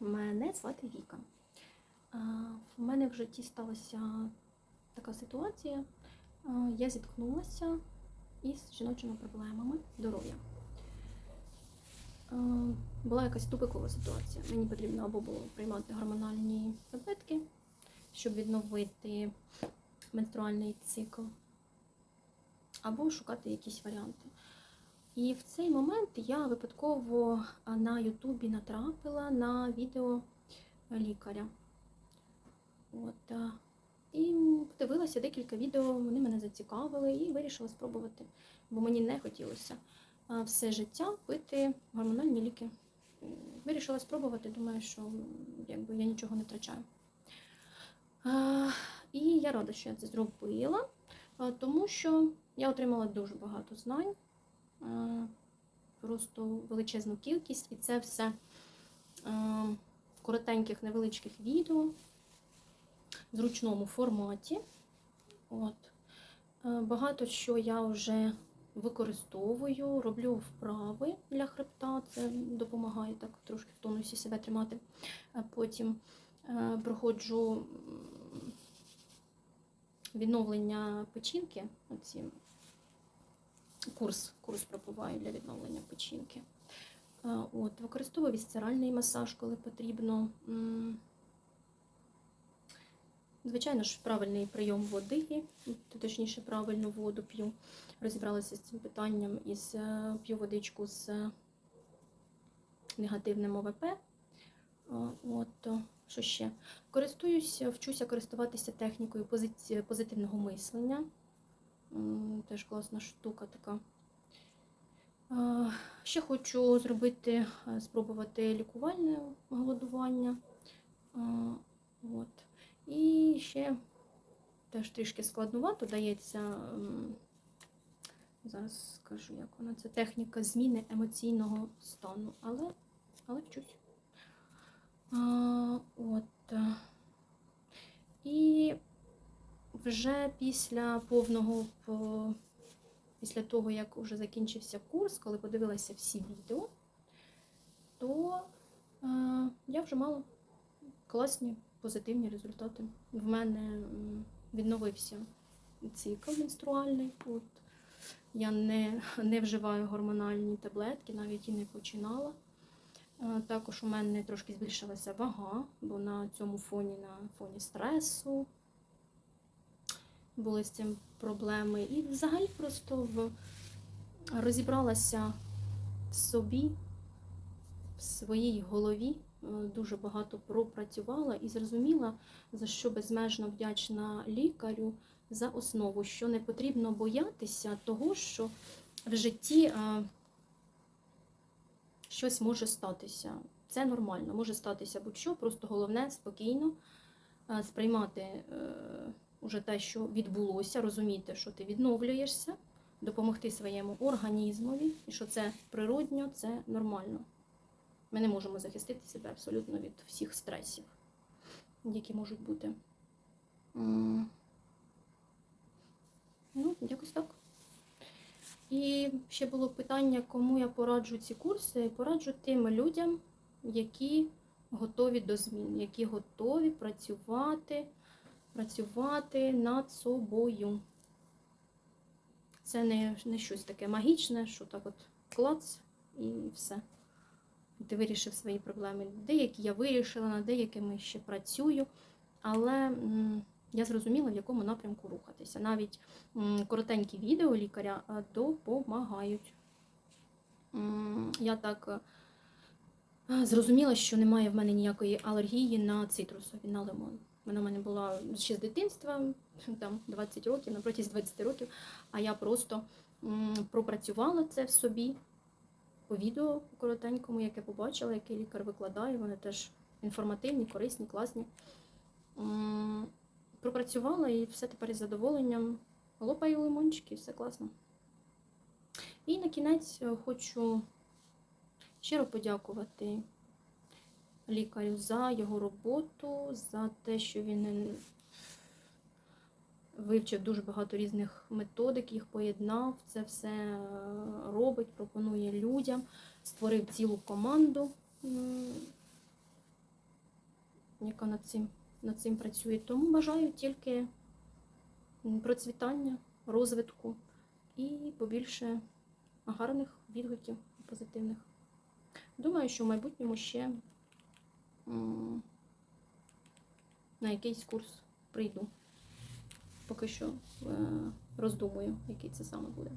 Мене звати Віка. У мене в житті сталася така ситуація. Я зіткнулася із жіночими проблемами здоров'я. Була якась тупикова ситуація. Мені потрібно або було приймати гормональні таблетки, щоб відновити менструальний цикл, або шукати якісь варіанти. І в цей момент я випадково на Ютубі натрапила на відео лікаря. От, і подивилася декілька відео, вони мене зацікавили і вирішила спробувати, бо мені не хотілося все життя пити гормональні ліки. Вирішила спробувати, думаю, що якби я нічого не втрачаю. І я рада, що я це зробила, тому що я отримала дуже багато знань е, просто величезну кількість, і це все е, в коротеньких невеличких відео в зручному форматі. От. Е, Багато що я вже використовую, роблю вправи для хребта, це допомагає так трошки в тонусі себе тримати. Е, Потім е, проходжу відновлення печінки, оці курс, курс пропиваю для відновлення печінки. От, використовую вісцеральний масаж, коли потрібно. Звичайно ж, правильний прийом води, точніше, правильну воду п'ю. Розібралася з цим питанням із е, п'ю водичку з негативним ОВП. От, що ще? Користуюся, вчуся користуватися технікою позитивного мислення. Теж класна штука така. Ще хочу зробити, е, спробувати лікувальне голодування. От. І ще теж трішки складнувато дається. Зараз скажу, як вона. Це техніка зміни емоційного стану, але, але вчусь. А, от. І вже після повного після того, як вже закінчився курс, коли подивилася всі відео, то е, я вже мала класні позитивні результати. В мене відновився цикл менструальний. От. Я не, не вживаю гормональні таблетки, навіть і не починала. Е, Також у мене трошки збільшилася вага, бо на цьому фоні, на фоні стресу були з цим проблеми. І взагалі просто в... розібралася в собі, в своїй голові, е, дуже багато пропрацювала і зрозуміла, за що безмежно вдячна лікарю за основу, що не потрібно боятися того, що в житті е, щось може статися. Це нормально, може статися будь-що, просто головне спокійно е, сприймати уже те, що відбулося, розуміти, що ти відновлюєшся, допомогти своєму організмові, і що це природньо, це нормально. Ми не можемо захистити себе абсолютно від всіх стресів, які можуть бути. Ну, якось так. І ще було питання, кому я пораджу ці курси. Пораджу тим людям, які готові до змін, які готові працювати, працювати над собою. Це не, не щось таке магічне, що так от клац і все. Ти вирішив свої проблеми. Деякі я вирішила, над деякими ще працюю, але я зрозуміла, в якому напрямку рухатися. Навіть коротенькі відео лікаря допомагають. Я так зрозуміла, що немає в мене ніякої алергії на цитрусові, на лимон. Вона в мене була ще з дитинства, там 20 років, на протязі 20 років, а я просто пропрацювала це в собі по відео коротенькому, яке побачила, яке лікар викладає. Вони теж інформативні, корисні, класні. Пропрацювала і все тепер із задоволенням. Лопаю лимончики, все класно. І на кінець е, хочу щиро подякувати лікарю за його роботу, за те, що він вивчив дуже багато різних методик, їх поєднав, це все е, робить, пропонує людям, створив цілу команду яка над цим, над цим працює. Тому бажаю тільки процвітання, розвитку і побільше гарних відгуків позитивних. Думаю, що в майбутньому ще на якийсь курс прийду. Поки що е, роздумую, який це саме буде.